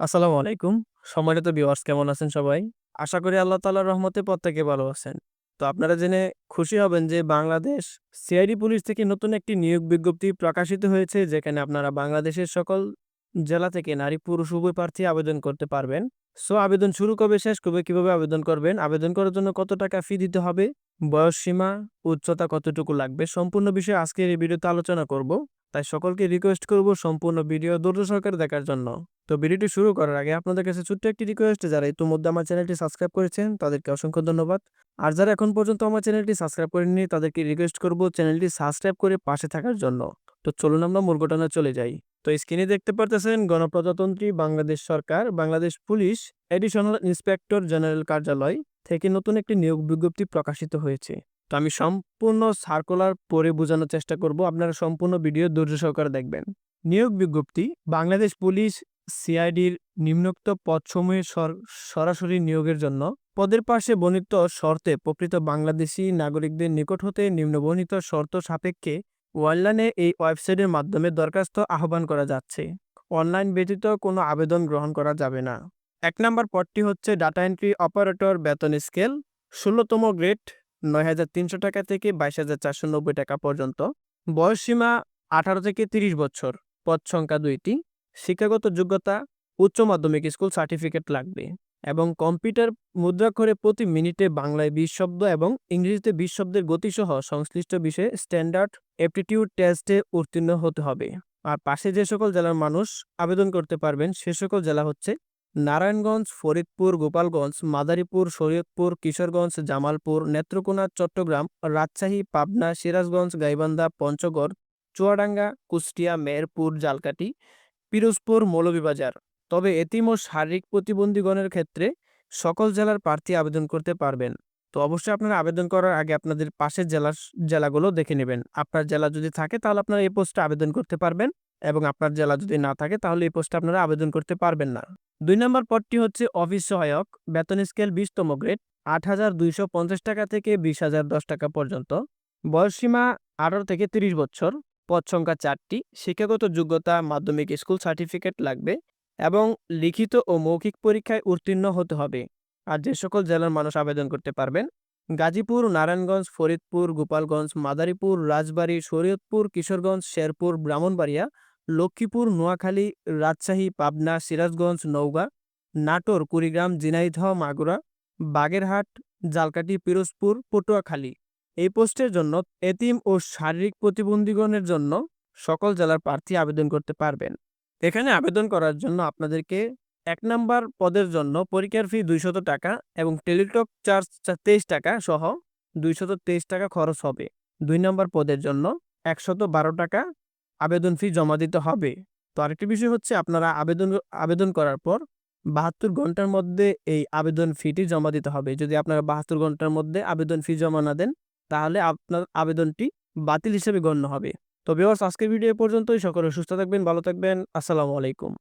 আসসালামু আলাইকুম। সম্মানিত ভিউয়ার্স কেমন আছেন সবাই? আশা করি আল্লাহ তাআলার রহমতে প্রত্যেকে ভালো আছেন। তো আপনারা জেনে খুশি হবেন যে বাংলাদেশ সিআইডি পুলিশ থেকে নতুন একটি নিয়োগ বিজ্ঞপ্তি প্রকাশিত হয়েছে, যেখানে আপনারা বাংলাদেশের সকল জেলা থেকে নারী পুরুষ উভয় প্রার্থী আবেদন করতে পারবেন। সো আবেদন শুরু কবে শেষ কবে কীভাবে আবেদন করবেন? আবেদন করার জন্য কত টাকা ফি দিতে হবে? বয়স সীমা, উচ্চতা কতটুকু লাগবে? সম্পূর্ণ বিষয়ে আজকের এই ভিডিওতে আলোচনা করব। তাই সকলকে রিকোয়েস্ট করব সম্পূর্ণ ভিডিও ধৈর্য সহকারে দেখার জন্য। তো ভিডিওটি শুরু করার আগে আপনাদের কাছে ছোট্ট একটি রিকোয়েস্ট যারা ইতিমধ্যে আমার চ্যানেলটি সাবস্ক্রাইব করেছেন তাদেরকে অসংখ্য ধন্যবাদ। আর যারা এখন পর্যন্ত আমার চ্যানেলটি সাবস্ক্রাইব করেননি তাদেরকে রিকোয়েস্ট করব চ্যানেলটি সাবস্ক্রাইব করে পাশে থাকার জন্য। তো চলুন আমরা মূল ঘটনায় চলে যাই। তো স্ক্রিনে দেখতে পারতেছেন গণপ্রজাতন্ত্রী বাংলাদেশ সরকার, Bangladesh police additional inspector general কার্যালয় থেকে নতুন একটি নিয়োগ বিজ্ঞপ্তি প্রকাশিত হয়েছে। তো আমি সম্পূর্ণ সার্কুলার পরে বোঝানোর চেষ্টা করব, আপনারা সম্পূর্ণ ভিডিও ধৈর্য সহকারে দেখবেন। নিয়োগ বিজ্ঞপ্তি, বাংলাদেশ পুলিশ সিআইডির নিম্নোক্ত পদসমূহে সর- সরাসরি নিয়োগের জন্য পদের পাশে বর্ণিত শর্তে প্রকৃত বাংলাদেশি নাগরিকদের নিকট হতে নিম্নবর্ণিত শর্ত সাপেক্ষে অনলাইনে এই ওয়েবসাইটের মাধ্যমে দরখাস্ত আহ্বান করা যাচ্ছে। অনলাইন ব্যতীত কোনো আবেদন গ্রহণ করা যাবে না। এক নম্বর পদটি হচ্ছে ডাটা এন্ট্রি অপারেটর বেতন স্কেল, ষোলোতম গ্রেড, নয় হাজার তিনশো টাকা থেকে বাইশ হাজার চারশো নব্বই টাকা পর্যন্ত। বয়সসীমা আঠারো থেকে তিরিশ বছর। পদ সংখ্যা দুইটি। শিক্ষাগত যোগ্যতা, উচ্চ মাধ্যমিক স্কুল সার্টিফিকেট লাগবে। কম্পিউটার মুদ্রাক্ষরে প্রতি মিনিটে বাংলায় বিশ শব্দ এবং ইংরেজিতে বিশ শব্দের গতিসহ সংশ্লিষ্ট বিষয়ে স্ট্যান্ডার্ড অ্যাপটিটিউড টেস্টে উত্তীর্ণ হতে হবে। আর পাশে যে সকল জেলার মানুষ আবেদন করতে পারবেন, সে সকল জেলা হচ্ছে নারায়ণগঞ্জ, ফরিদপুর, গোপালগঞ্জ, মাদারীপুর, শরীয়তপুর, কিশোরগঞ্জ, জামালপুর, নেত্রকোনা, চট্টগ্রাম, রাজশাহী, পাবনা, সিরাজগঞ্জ, গাইবান্ধা, পঞ্চগড়, চুয়াডাঙ্গা, কুষ্টিয়া, মেহেরপুর জালকাটি পিরোজপুর, মৌলভীবাজার। তবে এতিম ও শারীরিক প্রতিবন্ধীগণের ক্ষেত্রে সকল জেলার প্রার্থী আবেদন করতে পারবেন। তো অবশ্যই আপনারা আবেদন করার আগে আপনাদের পাশের জেলার জেলাগুলো দেখে নেবেন। আপনার জেলা যদি থাকে তাহলে আপনারা এই পোস্টে আবেদন করতে পারবেন এবং আপনার জেলা যদি না থাকে তাহলে এই পোস্টে আপনারা আবেদন করতে পারবেন না। দুই নম্বর পদটি হচ্ছে অফিস সহায়ক, বেতন স্কেল বিশতম গ্রেড, আট হাজার দুইশো পঞ্চাশ টাকা থেকে বিশ হাজার দশ টাকা পর্যন্ত। বয়সসীমা আঠারো থেকে তিরিশ বছর, পদ সংখ্যা চারটি, শিক্ষাগত যোগ্যতা, মাধ্যমিক স্কুল সার্টিফিকেট লাগবে এবং লিখিত ও মৌখিক পরীক্ষায় উত্তীর্ণ হতে হবে। আর যে সকল জেলার মানুষ আবেদন করতে পারবেন, গাজীপুর, নারায়ণগঞ্জ, ফরিদপুর, গোপালগঞ্জ, মাদারীপুর, রাজবাড়ী, শরীয়তপুর, কিশোরগঞ্জ, শেরপুর, ব্রাহ্মণবাড়িয়া, লক্ষ্মীপুর, নোয়াখালী, রাজশাহী, পাবনা, সিরাজগঞ্জ, নওগাঁ, নাটোর, কুড়িগ্রাম, ঝিনাইদহ, মাগুরা, বাগেরহাট জালকাটি পিরোজপুর, পটুয়াখালী। এই পোস্টের জন্য এতিম ও শারীরিক প্রতিবন্ধীগণের জন্য সকল জেলার প্রার্থী আবেদন করতে পারবেন। এখানে আবেদন করার জন্য আপনাদেরকে এক নাম্বার পদের জন্য পরীক্ষার ফি দুইশত টাকা এবং টেলিটক চার্জ তেইশ টাকা সহ দুইশত তেইশ টাকা খরচ হবে। দুই নম্বর পদের জন্য একশত বারো টাকা আবেদন ফি জমা দিতে হবে। তো আরেকটি বিষয় হচ্ছে আপনারা আবেদন আবেদন করার পর বাহাত্তর ঘণ্টার মধ্যে এই আবেদন ফিটি জমা দিতে হবে। যদি আপনারা বাহাত্তর ঘণ্টার মধ্যে আবেদন ফি জমা না দেন, তাহলে আপনার আবেদনটি বাতিল হিসেবে গণ্য হবে। তো ভিউয়ার্স আজকের ভিডিও পর্যন্তই। সকলে সুস্থ থাকবেন ভালো থাকবেন। আসসালামু আলাইকুম।